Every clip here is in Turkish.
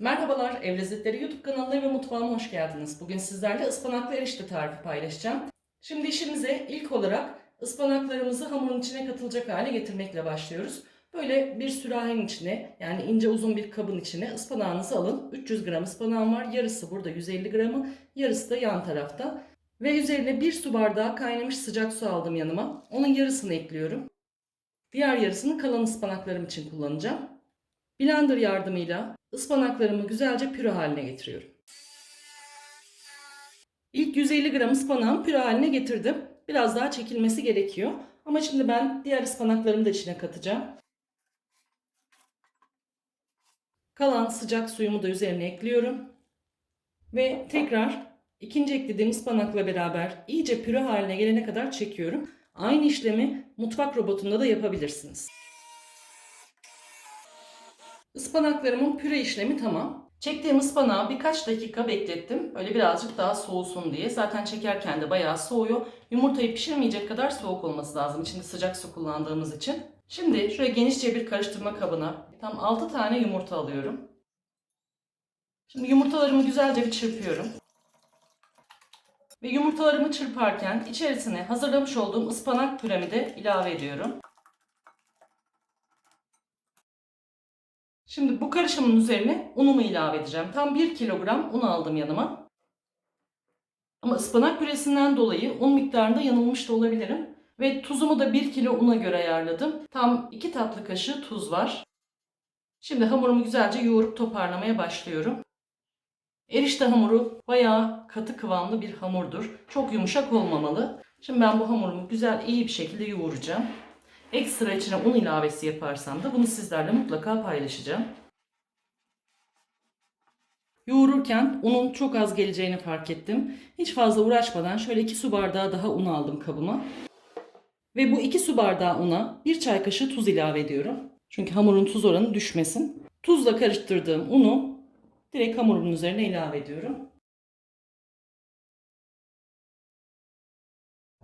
Merhabalar, Ev Lezzetleri YouTube kanalına ve mutfağıma hoş geldiniz. Bugün sizlerle ıspanaklı erişte tarifi paylaşacağım. Şimdi işimize ilk olarak ıspanaklarımızı hamurun içine katılacak hale getirmekle başlıyoruz. Böyle bir sürahinin içine yani ince uzun bir kabın içine ıspanağınızı alın. 300 gram ıspanağım var. Yarısı burada 150 gramı, yarısı da yan tarafta. Ve üzerine bir su bardağı kaynamış sıcak su aldım yanıma. Onun yarısını ekliyorum. Diğer yarısını kalan ıspanaklarım için kullanacağım. Blender yardımıyla ıspanaklarımı güzelce püre haline getiriyorum. İlk 150 gram ıspanağımı püre haline getirdim. Biraz daha çekilmesi gerekiyor. Ama şimdi ben diğer ıspanaklarımı da içine katacağım. Kalan sıcak suyumu da üzerine ekliyorum. Ve tekrar ikinci eklediğim ıspanakla beraber iyice püre haline gelene kadar çekiyorum. Aynı işlemi mutfak robotunda da yapabilirsiniz. Ispanaklarımın püre işlemi tamam. Çektiğim ıspanağı birkaç dakika beklettim. Böyle birazcık daha soğusun diye. Zaten çekerken de bayağı soğuyor. Yumurtayı pişirmeyecek kadar soğuk olması lazım. İçinde sıcak su kullandığımız için. Şimdi şöyle genişçe bir karıştırma kabına tam 6 tane yumurta alıyorum. Şimdi yumurtalarımı güzelce bir çırpıyorum. Ve yumurtalarımı çırparken içerisine hazırlamış olduğum ıspanak püremi de ilave ediyorum. Şimdi bu karışımın üzerine unumu ilave edeceğim. Tam 1 kilogram un aldım yanıma. Ama ıspanak püresinden dolayı un miktarında yanılmış da olabilirim. Ve tuzumu da 1 kilo una göre ayarladım. Tam 2 tatlı kaşığı tuz var. Şimdi hamurumu güzelce yoğurup toparlamaya başlıyorum. Erişte hamuru bayağı katı kıvamlı bir hamurdur. Çok yumuşak olmamalı. Şimdi ben bu hamurumu güzel iyi bir şekilde yoğuracağım. Ekstra içine un ilavesi yaparsam da bunu sizlerle mutlaka paylaşacağım. Yoğururken unun çok az geleceğini fark ettim. Hiç fazla uğraşmadan şöyle 2 su bardağı daha un aldım kabıma. Ve bu 2 su bardağı una 1 çay kaşığı tuz ilave ediyorum. Çünkü hamurun tuz oranı düşmesin. Tuzla karıştırdığım unu direkt hamurumun üzerine ilave ediyorum.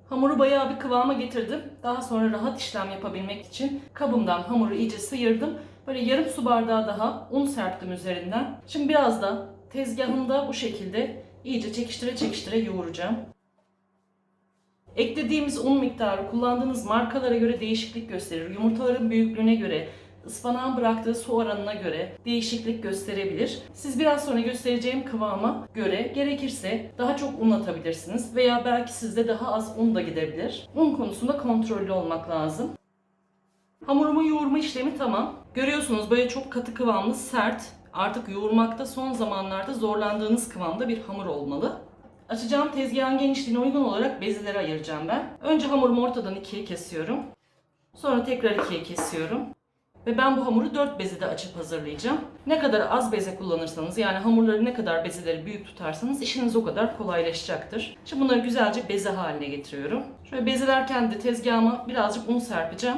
Hamuru bayağı bir kıvama getirdim. Daha sonra rahat işlem yapabilmek için kabımdan hamuru iyice sıyırdım. Böyle yarım su bardağı daha un serptim üzerinden. Şimdi biraz da tezgahımda bu şekilde iyice çekiştire çekiştire yoğuracağım. Eklediğimiz un miktarı kullandığınız markalara göre değişiklik gösterir. Yumurtaların büyüklüğüne göre, ıspanağın bıraktığı su oranına göre değişiklik gösterebilir. Siz biraz sonra göstereceğim kıvama göre gerekirse daha çok un atabilirsiniz veya belki sizde daha az un da gidebilir. Un konusunda kontrollü olmak lazım. Hamurumun yoğurma işlemi tamam. Görüyorsunuz böyle çok katı kıvamlı, sert, artık yoğurmakta son zamanlarda zorlandığınız kıvamda bir hamur olmalı. Açacağım tezgahın genişliğine uygun olarak bezeleri ayıracağım ben. Önce hamurumu ortadan ikiye kesiyorum. Sonra tekrar ikiye kesiyorum. Ve ben bu hamuru 4 bezede açıp hazırlayacağım. Ne kadar az beze kullanırsanız yani hamurları ne kadar bezeleri büyük tutarsanız işiniz o kadar kolaylaşacaktır. Şimdi bunları güzelce beze haline getiriyorum. Şöyle bezelerken de tezgahıma birazcık un serpeceğim.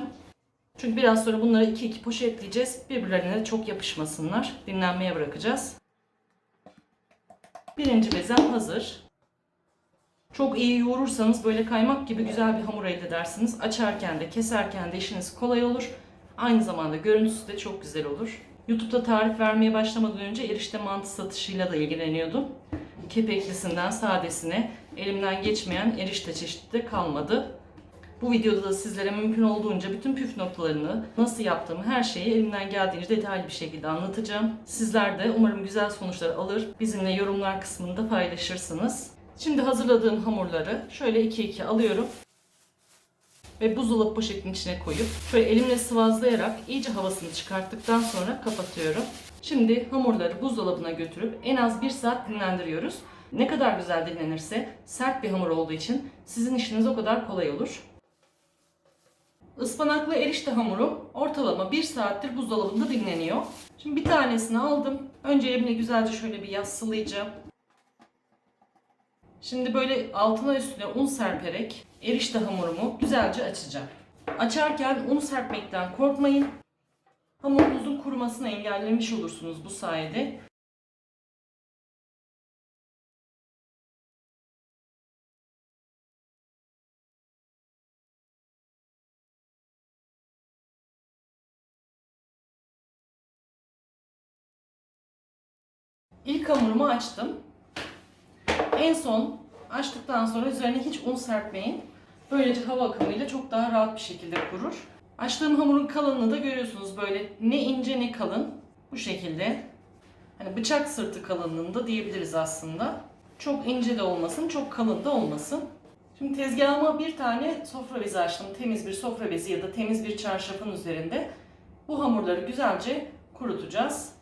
Çünkü biraz sonra bunları 2-2 poşetleyeceğiz. Birbirlerine çok yapışmasınlar. Dinlenmeye bırakacağız. Birinci bezem hazır. Çok iyi yoğurursanız böyle kaymak gibi güzel bir hamur elde edersiniz. Açarken de keserken de işiniz kolay olur. Aynı zamanda görüntüsü de çok güzel olur. YouTube'da tarif vermeye başlamadan önce erişte mantı satışıyla da ilgileniyordum. Kepeklisinden sadesine elimden geçmeyen erişte çeşidi de kalmadı. Bu videoda da sizlere mümkün olduğunca bütün püf noktalarını, nasıl yaptığımı her şeyi elimden geldiğince detaylı bir şekilde anlatacağım. Sizler de umarım güzel sonuçlar alır, bizimle yorumlar kısmında paylaşırsınız. Şimdi hazırladığım hamurları şöyle 2-2 alıyorum ve buzdolabı poşetinin içine koyup şöyle elimle sıvazlayarak iyice havasını çıkarttıktan sonra kapatıyorum. Şimdi hamurları buzdolabına götürüp en az 1 saat dinlendiriyoruz. Ne kadar güzel dinlenirse sert bir hamur olduğu için sizin işiniz o kadar kolay olur. Ispanaklı erişte hamuru ortalama 1 saattir buzdolabında dinleniyor. Şimdi bir tanesini aldım. Önce elimle güzelce şöyle bir yassılayacağım. Şimdi böyle altına üstüne un serperek erişte hamurumu güzelce açacağım. Açarken un serpmekten korkmayın. Hamurunuzun kurumasını engellemiş olursunuz bu sayede. İlk hamurumu açtım. En son açtıktan sonra üzerine hiç un serpmeyin. Böylece hava akımıyla çok daha rahat bir şekilde kurur. Açtığım hamurun kalınlığını da görüyorsunuz böyle ne ince ne kalın. Bu şekilde. Hani bıçak sırtı kalınlığında diyebiliriz aslında. Çok ince de olmasın, çok kalın da olmasın. Şimdi tezgahıma bir tane sofra bezi açtım. Temiz bir sofra bezi ya da temiz bir çarşafın üzerinde. Bu hamurları güzelce kurutacağız.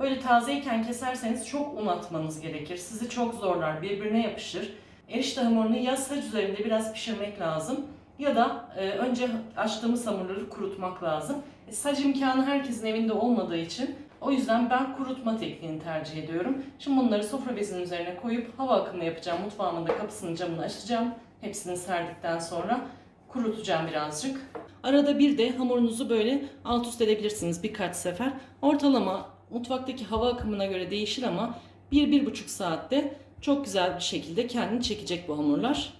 Böyle tazeyken keserseniz çok un atmanız gerekir. Sizi çok zorlar, birbirine yapışır. Erişte hamurunu ya saç üzerinde biraz pişirmek lazım ya da e, önce açtığımız hamurları kurutmak lazım. E, saç imkanı herkesin evinde olmadığı için o yüzden ben kurutma tekniğini tercih ediyorum. Şimdi bunları sofra bezinin üzerine koyup hava akımı yapacağım. Mutfağımın da kapısının camını açacağım. Hepsini serdikten sonra kurutacağım birazcık. Arada bir de hamurunuzu böyle alt üst edebilirsiniz birkaç sefer. Ortalama mutfaktaki hava akımına göre değişir ama 1-1,5 saatte çok güzel bir şekilde kendini çekecek bu hamurlar.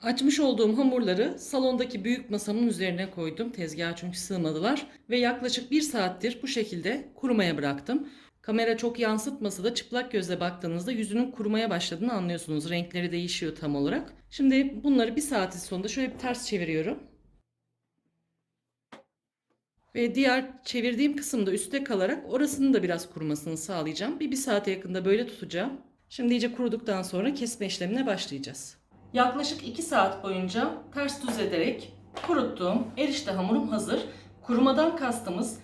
Açmış olduğum hamurları salondaki büyük masamın üzerine koydum. Tezgaha çünkü sığmadılar. Ve yaklaşık bir saattir bu şekilde kurumaya bıraktım. Kamera çok yansıtmasa da çıplak gözle baktığınızda yüzünün kurumaya başladığını anlıyorsunuz. Renkleri değişiyor tam olarak. Şimdi bunları bir saatin sonunda şöyle bir ters çeviriyorum. Ve diğer çevirdiğim kısımda üstte kalarak orasının da biraz kurumasını sağlayacağım. Bir, bir saate yakında böyle tutacağım. Şimdi iyice kuruduktan sonra kesme işlemine başlayacağız. Yaklaşık 2 saat boyunca ters düz ederek kuruttuğum erişte hamurum hazır. Kurumadan kastımız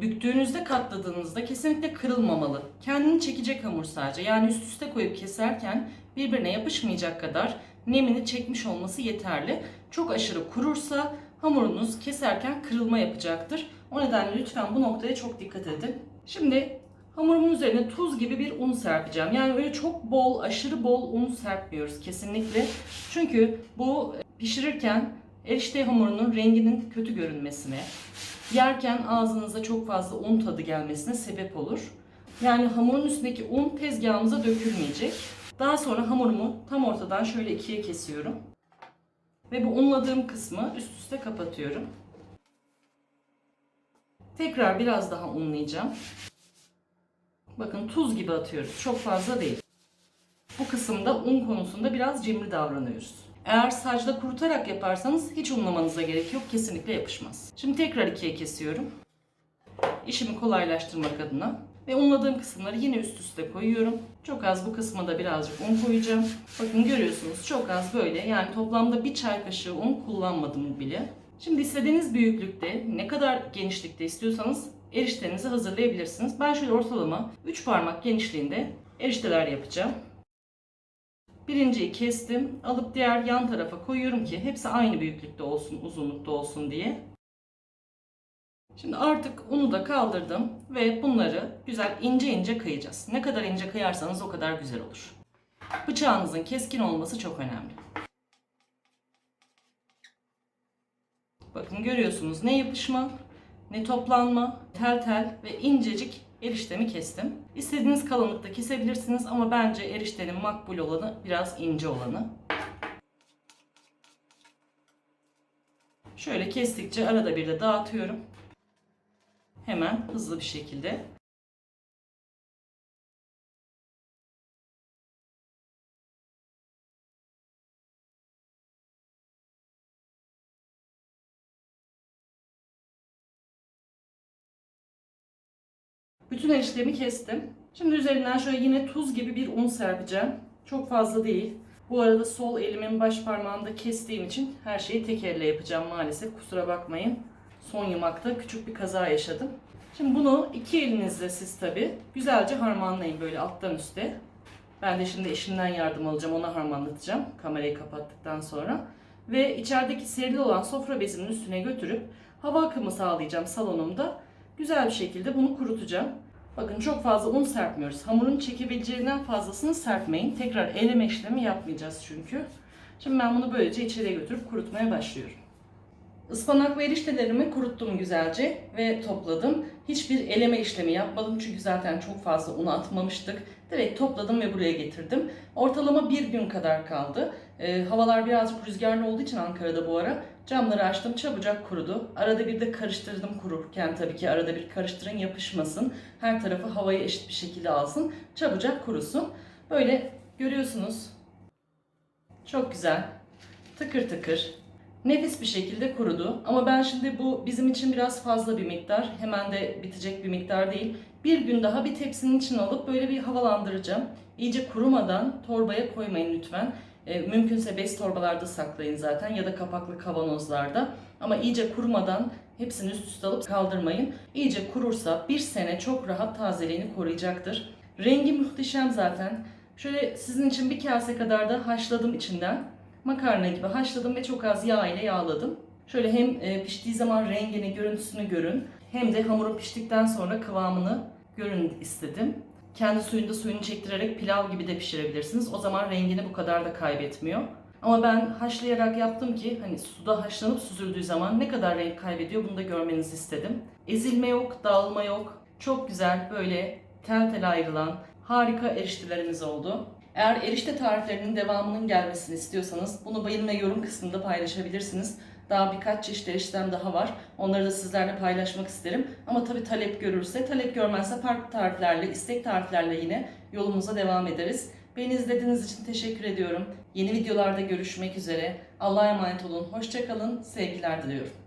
büktüğünüzde katladığınızda kesinlikle kırılmamalı. Kendini çekecek hamur sadece. Yani üst üste koyup keserken birbirine yapışmayacak kadar nemini çekmiş olması yeterli. Çok aşırı kurursa hamurunuz keserken kırılma yapacaktır. O nedenle lütfen bu noktaya çok dikkat edin. Şimdi hamurumun üzerine tuz gibi bir un serpeceğim. Yani öyle çok bol, aşırı bol un serpmiyoruz kesinlikle. Çünkü bu pişirirken erişte hamurunun renginin kötü görünmesine, yerken ağzınıza çok fazla un tadı gelmesine sebep olur. Yani hamurun üstündeki un tezgahımıza dökülmeyecek. Daha sonra hamurumu tam ortadan şöyle ikiye kesiyorum. Ve bu unladığım kısmı üst üste kapatıyorum. Tekrar biraz daha unlayacağım. Bakın tuz gibi atıyoruz. Çok fazla değil. Bu kısımda un konusunda biraz cimri davranıyoruz. Eğer sacda kurutarak yaparsanız hiç unlamanıza gerek yok. Kesinlikle yapışmaz. Şimdi tekrar ikiye kesiyorum. İşimi kolaylaştırmak adına. Ve unladığım kısımları yine üst üste koyuyorum. Çok az bu kısma da birazcık un koyacağım. Bakın görüyorsunuz çok az böyle. Yani toplamda bir çay kaşığı un kullanmadım bile. Şimdi istediğiniz büyüklükte ne kadar genişlikte istiyorsanız eriştenizi hazırlayabilirsiniz. Ben şöyle ortalama 3 parmak genişliğinde erişteler yapacağım. Birinciyi kestim. Alıp diğer yan tarafa koyuyorum ki hepsi aynı büyüklükte olsun, uzunlukta olsun diye. Şimdi artık unu da kaldırdım ve bunları güzel ince ince kıyacağız. Ne kadar ince kıyarsanız o kadar güzel olur. Bıçağınızın keskin olması çok önemli. Bakın görüyorsunuz ne yapışma, ne toplanma, tel tel ve incecik eriştemi kestim. İstediğiniz kalınlıkta kesebilirsiniz ama bence eriştenin makbul olanı biraz ince olanı. Şöyle kestikçe arada bir de dağıtıyorum. Hemen hızlı bir şekilde. Bütün eriştemi kestim. Şimdi üzerinden şöyle yine tuz gibi bir un serpeceğim. Çok fazla değil. Bu arada sol elimin baş parmağında kestiğim için her şeyi tek elle yapacağım maalesef. Kusura bakmayın. Son yumakta küçük bir kaza yaşadım. Şimdi bunu iki elinizle siz tabi güzelce harmanlayın böyle alttan üste. Ben de şimdi eşimden yardım alacağım. Ona harmanlatacağım kamerayı kapattıktan sonra. Ve içerideki serili olan sofra bezinin üstüne götürüp hava akımı sağlayacağım salonumda. Güzel bir şekilde bunu kurutacağım. Bakın çok fazla un serpmiyoruz. Hamurun çekebileceğinden fazlasını serpmeyin. Tekrar eleme işlemi yapmayacağız çünkü. Şimdi ben bunu böylece içeriye götürüp kurutmaya başlıyorum. Ispanak ve eriştelerimi kuruttum güzelce ve topladım. Hiçbir eleme işlemi yapmadım çünkü zaten çok fazla un atmamıştık. Direkt topladım ve buraya getirdim. Ortalama bir gün kadar kaldı. Ee, havalar birazcık rüzgarlı olduğu için Ankara'da bu ara camları açtım çabucak kurudu. Arada bir de karıştırdım kururken tabii ki arada bir karıştırın yapışmasın. Her tarafı havayı eşit bir şekilde alsın. Çabucak kurusun. Böyle görüyorsunuz. Çok güzel. Tıkır tıkır. Nefis bir şekilde kurudu. Ama ben şimdi bu bizim için biraz fazla bir miktar. Hemen de bitecek bir miktar değil. Bir gün daha bir tepsinin içine alıp böyle bir havalandıracağım. İyice kurumadan torbaya koymayın lütfen. E, mümkünse bez torbalarda saklayın zaten ya da kapaklı kavanozlarda. Ama iyice kurumadan hepsini üst üste alıp kaldırmayın. İyice kurursa bir sene çok rahat tazeliğini koruyacaktır. Rengi muhteşem zaten. Şöyle sizin için bir kase kadar da haşladım içinden. Makarna gibi haşladım ve çok az yağ ile yağladım. Şöyle hem e, piştiği zaman rengini, görüntüsünü görün hem de hamuru piştikten sonra kıvamını görün istedim. Kendi suyunda suyunu çektirerek pilav gibi de pişirebilirsiniz. O zaman rengini bu kadar da kaybetmiyor. Ama ben haşlayarak yaptım ki hani suda haşlanıp süzüldüğü zaman ne kadar renk kaybediyor bunu da görmenizi istedim. Ezilme yok, dağılma yok. Çok güzel böyle tel tel ayrılan harika eriştelerimiz oldu. Eğer erişte tariflerinin devamının gelmesini istiyorsanız bunu beğenme yorum kısmında paylaşabilirsiniz. Daha birkaç çeşit eriştem daha var. Onları da sizlerle paylaşmak isterim. Ama tabii talep görürse, talep görmezse farklı tariflerle, istek tariflerle yine yolumuza devam ederiz. Beni izlediğiniz için teşekkür ediyorum. Yeni videolarda görüşmek üzere. Allah'a emanet olun. Hoşçakalın. Sevgiler diliyorum.